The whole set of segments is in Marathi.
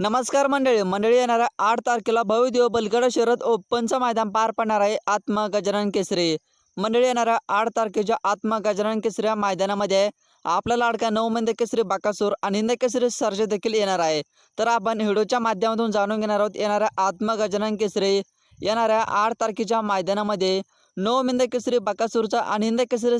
नमस्कार मंडळी. मंडळी येणाऱ्या आठ तारखेला भव्यदेव बलगड शरद ओपनचं मैदान पार पडणार आहे आत्मा गजानन केसरी. मंडळी येणाऱ्या आठ तारखेच्या आत्मा गजानन केसरी या मैदानामध्ये आपला लाडका नऊ मंद केसरी बाकासूर आणि हिंद केसरी सर्ज देखील येणार आहे. तर आपण व्हिडिओच्या माध्यमातून जाणून घेणार आहोत येणाऱ्या आत्मा गजानन केसरी. येणाऱ्या आठ तारखेच्या मैदानामध्ये नऊ मिंद केसरी आणि हिंद केसरी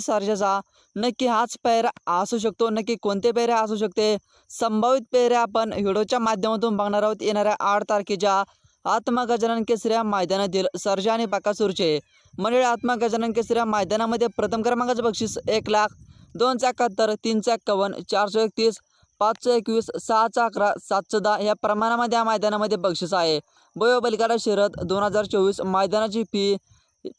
नक्की हाच पेहरा असू शकतो नक्की कोणते पेहऱ्या असू शकते? संभावित पेहऱ्या आपण व्हिडिओच्या माध्यमातून बघणार आहोत. येणाऱ्या आठ तारखेच्या आत्मा गजानन केसरी या मैदानातील सरजा आणि बाकासूरचे मंडळी आत्मा गजानन केसरी या मैदानामध्ये प्रथम क्रमांकाचं बक्षीस एक लाख दोनचा एकाहत्तर तीनचा एक्कावन्न चारशे एकतीस पाचशे एकवीस सहाचा अकरा सातशे दहा या प्रमाणामध्ये या मैदानामध्ये बक्षीस आहे. बयो बलिकाडा शरद दोन हजार चोवीस मैदानाची फी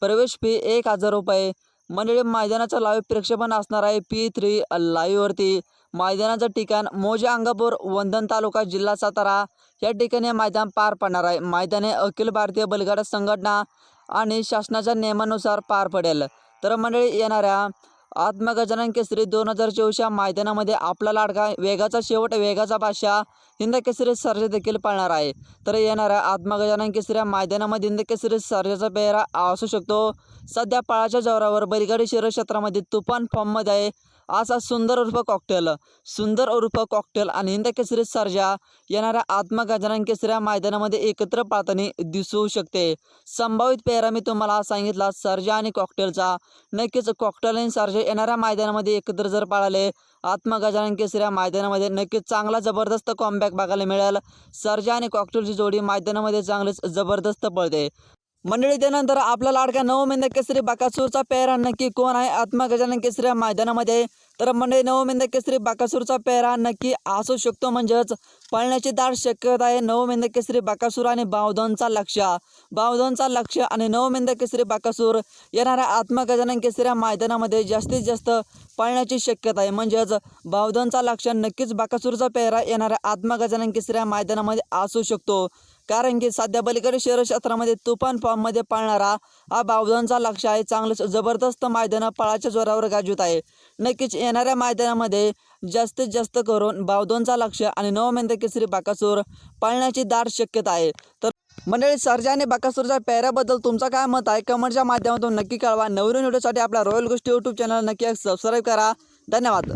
प्रवेश फी एक हजार रुपये. मंडळी मैदानाचं लाईव्ह प्रक्षेपण असणार आहे पी थ्री लाईव्हवरती मैदानाचं ठिकाण मोजे अंगापूर वंदन तालुका जिल्हा सातारा. या ठिकाणी हे मैदान पार पडणार आहे. मैदान हे अखिल भारतीय बैलगाडा संघटना आणि शासनाच्या नियमानुसार पार पडेल. तर मंडळी येणाऱ्या आत्मगजानन केसरी दोन हजार चोवीसच्या मैदानामध्ये आपला लाडका वेगाचा शेवट वेगाचा बादशाह हिंद केसरी सर्ज देखील पाळणार आहे. तर येणाऱ्या आत्मगजानन केसरी या मैदानामध्ये हिंद केसरी सर्जाचा पेहरा असू शकतो. सध्या पाळाच्या जोरावर बैलगाडी शहर क्षेत्रामध्ये तुफान फॉर्ममध्ये आहे. असा सुंदर उर्फ कॉकटेल सुंदर उर्फ कॉकटेल आणि हिंद केसरी सर्जा येणाऱ्या आत्मा गजानन केसऱ्या या मैदानामध्ये एकत्र पाळताना दिसू शकते. संभावित पेहरा मी तुम्हाला सांगितला सर्जा आणि कॉकटेलचा नक्कीच कॉकटेल आणि सर्जा येणाऱ्या मैदानामध्ये एकत्र जर पाळाले आत्मा गजानन केसऱ्या या मैदानामध्ये नक्कीच चांगला जबरदस्त कॉमबॅक बघायला मिळेल. सर्जा आणि कॉकटेलची जोडी मैदानामध्ये चांगलीच जबरदस्त पळते. मंडळी त्यानंतर आपला लाडका नवमेंद केसरी बाकासूरचा पेहरा नक्की कोण आहे? आत्मा गजानन केसरी या मैदानामध्ये तर मंडळी नवमेंद केसरी बाकासूरचा पेहरा नक्की असू शकतो म्हणजेच पळण्याची दाट शक्यता आहे नवमेंद केसरी बाकासूर आणि बावधनचा लक्ष. बावधनचा लक्ष आणि नवमेंद केसरी बाकासूर येणाऱ्या आत्मा गजानन केसरी या मैदानामध्ये जास्तीत जास्त पळण्याची शक्यता आहे. म्हणजेच बावधनचा लक्ष नक्कीच बाकासूरचा पेहरा येणाऱ्या आत्मा गजानन केसरी या मैदानामध्ये असू शकतो. कारण की सध्या बलीकडे शहर क्षेत्रामध्ये तुफान फॉर्ममध्ये पाळणारा हा बावधनचा लक्ष आहे. चांगलंच जबरदस्त मैदानं पळाच्या जोरावर गाजवत आहे. नक्कीच येणाऱ्या मैदानामध्ये जास्तीत जास्त करून बावधनचा लक्ष आणि नवमेंद केसरी बाकासूर पाळण्याची दाट शक्यता आहे. तर मंडळी सर्जा आणि बाकासूरच्या पेहऱ्याबद्दल तुमचं काय मत आहे? कमेंटच्या माध्यमातून नक्की कळवा. नवीन व्हिडिओसाठी आपल्या रॉयल गोष्टी यूट्यूब चॅनल नक्की सबस्क्राईब करा. धन्यवाद.